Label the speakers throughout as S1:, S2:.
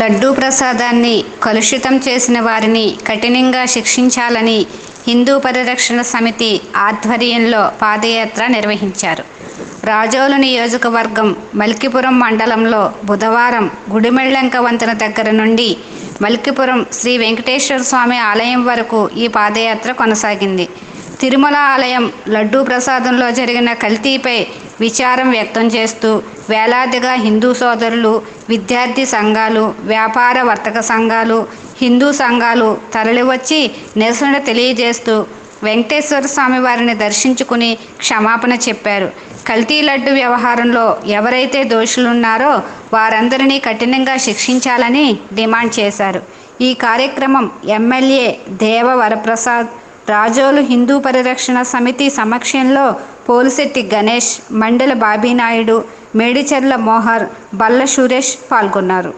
S1: లడ్డూ ప్రసాదాన్ని కలుషితం చేసిన వారిని కఠినంగా శిక్షించాలని హిందూ పరిరక్షణ సమితి ఆధ్వర్యంలో పాదయాత్ర నిర్వహించారు. రాజోలు నియోజకవర్గం మల్కిపురం మండలంలో బుధవారం గుడిమెళ్ళంక వంతెన దగ్గర నుండి మల్కిపురం శ్రీ వెంకటేశ్వర స్వామి ఆలయం వరకు ఈ పాదయాత్ర కొనసాగింది. తిరుమల ఆలయం లడ్డూ ప్రసాదంలో జరిగిన కల్తీపై విచారం వ్యక్తం చేస్తూ వేలాదిగా హిందూ సోదరులు విద్యార్థి సంఘాలు వ్యాపార వర్తక సంఘాలు హిందూ సంఘాలు తరలివచ్చి నిరసన తెలియజేస్తూ వెంకటేశ్వర స్వామి వారిని దర్శించుకుని క్షమాపణ చెప్పారు. కల్తీ లడ్డు వ్యవహారంలో ఎవరైతే దోషులున్నారో వారందరినీ కఠినంగా శిక్షించాలని డిమాండ్ చేశారు. ఈ కార్యక్రమం ఎమ్మెల్యే దేవ వరప్రసాద్ రాజోలు హిందూ పరిరక్షణ సమితి సమక్షంలో పోలిశెట్టి గణేష్ మండల బాబీనాయుడు మేడిచెర్ల మోహర్ బల్ల సురేష్ పాల్గొన్నారు.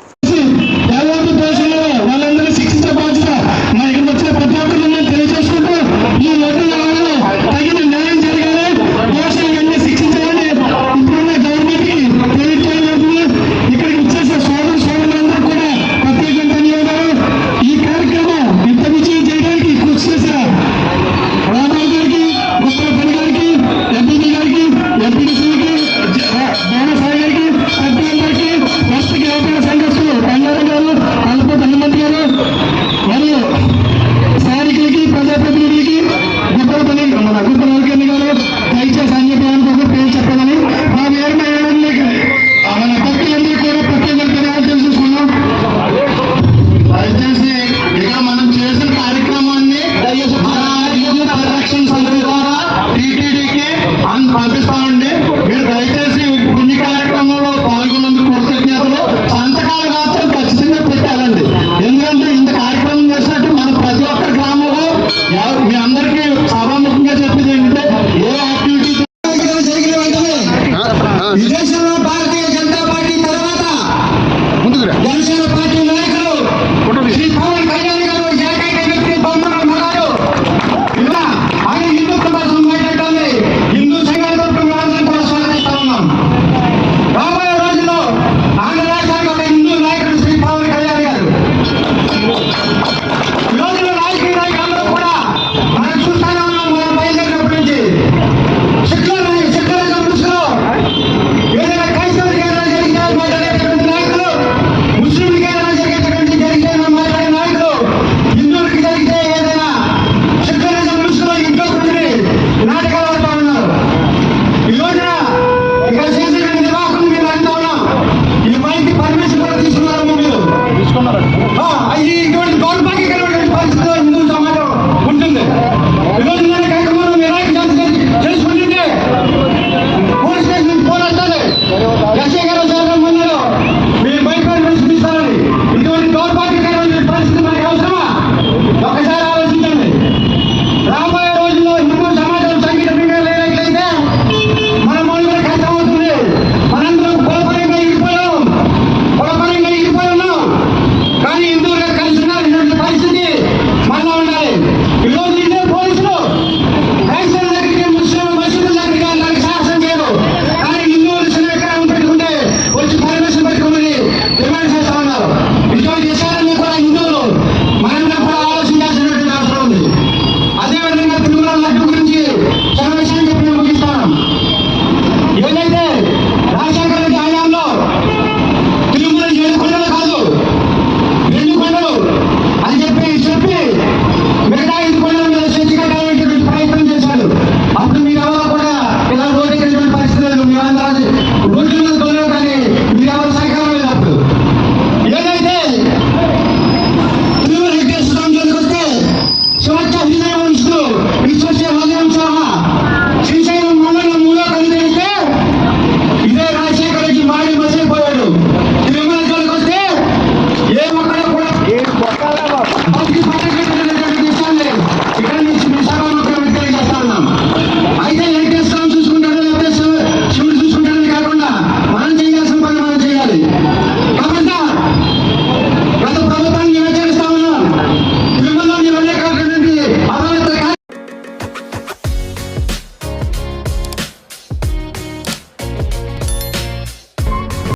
S2: You.